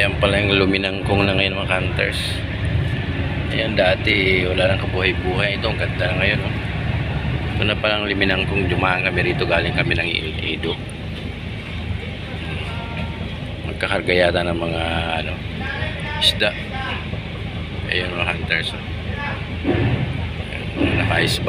Ayan pala yung luminangkong na ngayon mga hunters. Ayan dati wala nang kabuhay-buhay. Ito ang ganda na ngayon. Oh. Ito na palang luminangkong dumaan kami rito galing kami ng Ido. Magkakarga yata ng mga ano, isda. Ayan mga hunters. Oh. Naka-ice.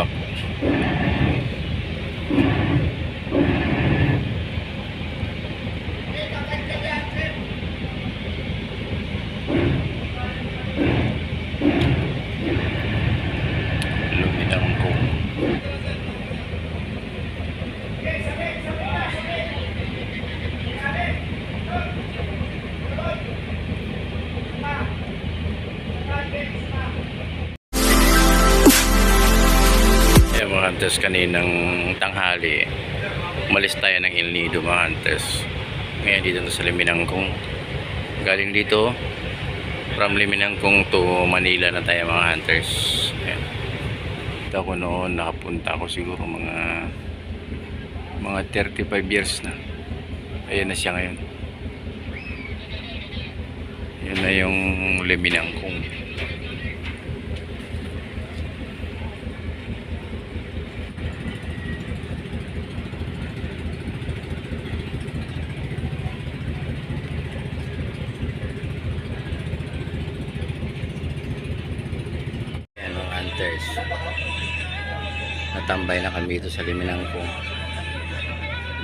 Hunters, kaninang tanghali, umalis tayo ng El Nido mga hunters. Ngayon dito sa Liminangkong. Galing dito, from Liminangkong to Manila na tayo mga hunters. Ayan. Ito ako noon, nakapunta ako siguro mga mga 35 years na. Ayan na siya ngayon. Yan na yung Liminangkong. Hunters. Natambay na kami dito sa Liminangkong.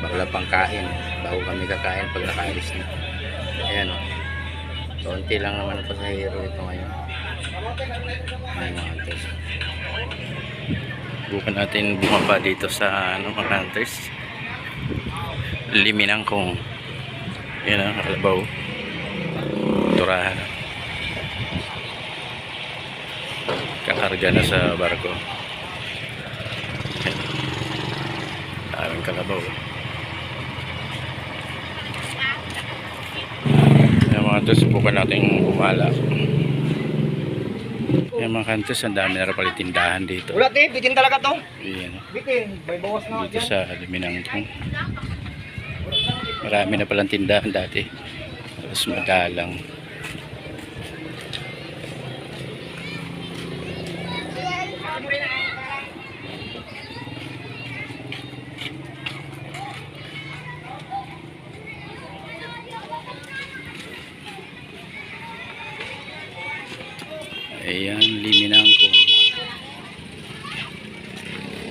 Bakla pang kain. Bago kami kakain pag nakaalis na. Ayan o. Kaunti lang naman ang pasahero ito ngayon. Ayan mga hunters. Bukan natin bumaba dito sa ano mga hunters. Liminangkong. Ayan ang kalabaw. Turahan. Kakarga na sa barko. Daming kalabaw. Yung mga to subukan natin bumala yung mga kantos ang dami na rin pala tindahan dito. Wala te, bitin talaga to. Ayan, Bitin, may bawas na dito sa Liminangkong marami na palang tindahan dati. Tapos madalang Ayan, Liminangkong.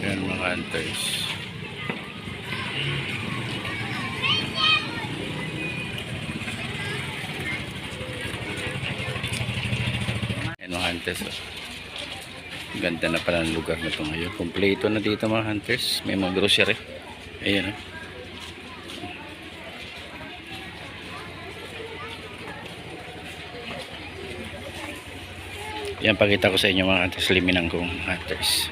Ayan mga hunters. Ayan mga hunters. Ganda na pala ng lugar na ito ngayon. Kompleto na dito mga hunters. May mga grocery. Ayan. oh. Yan pakita ko sa inyo mga hunters. Liminang kong hunters.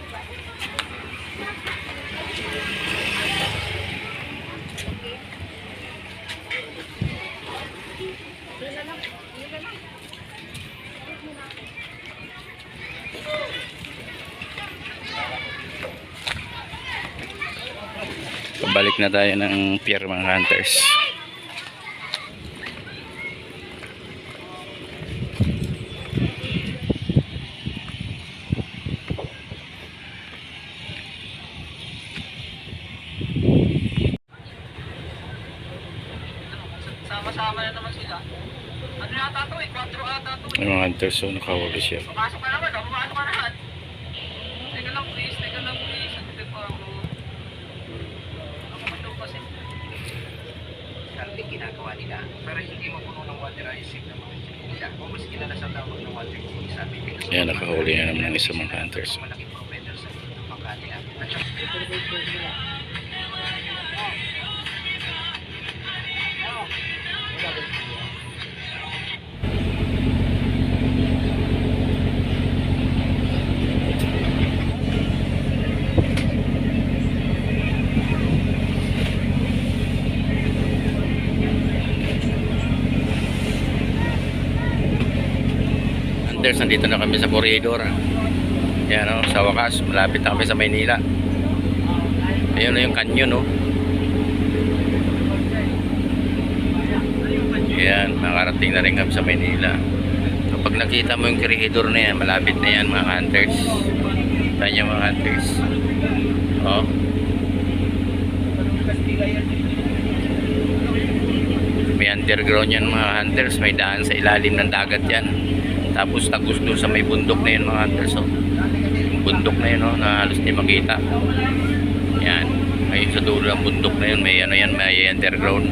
Pabalik na tayo ng pier mga hunters. Ano yata to eh, 4 ata to eh. Yung mga hunters so nakawali siya. Pumasok ka naman, oh. pumasok ka lahat. Teka lang please, teka lang please. Hindi pa ako. Ako ba ito kasi? Dati ginagawa nila, pero hindi mapuno ng water icing ng mga sila. Kung mas kilala sa tawag ng water icing, sabi nila. Yan nakahuli na naman ng isang mga hunters. Malaking sa Makati. At saka, Hunters, nandito na kami sa corridor. Yan o, sa wakas, malapit na kami sa Maynila. Ayun na yung canyon o. Ayan, makarating na rin kami sa Maynila. Kapag nakita mo yung kirihidor na yan, malapit na yan mga hunters. Yung mga hunters? Oh. May underground yan mga hunters. May daan sa ilalim ng dagat yan. Tapos tagos doon sa may bundok na yun mga hunters. Oh. Yung bundok na yun oh, na halos di makita. Yan. Ayun sa dulo ng bundok na yun, may ano yan, may underground.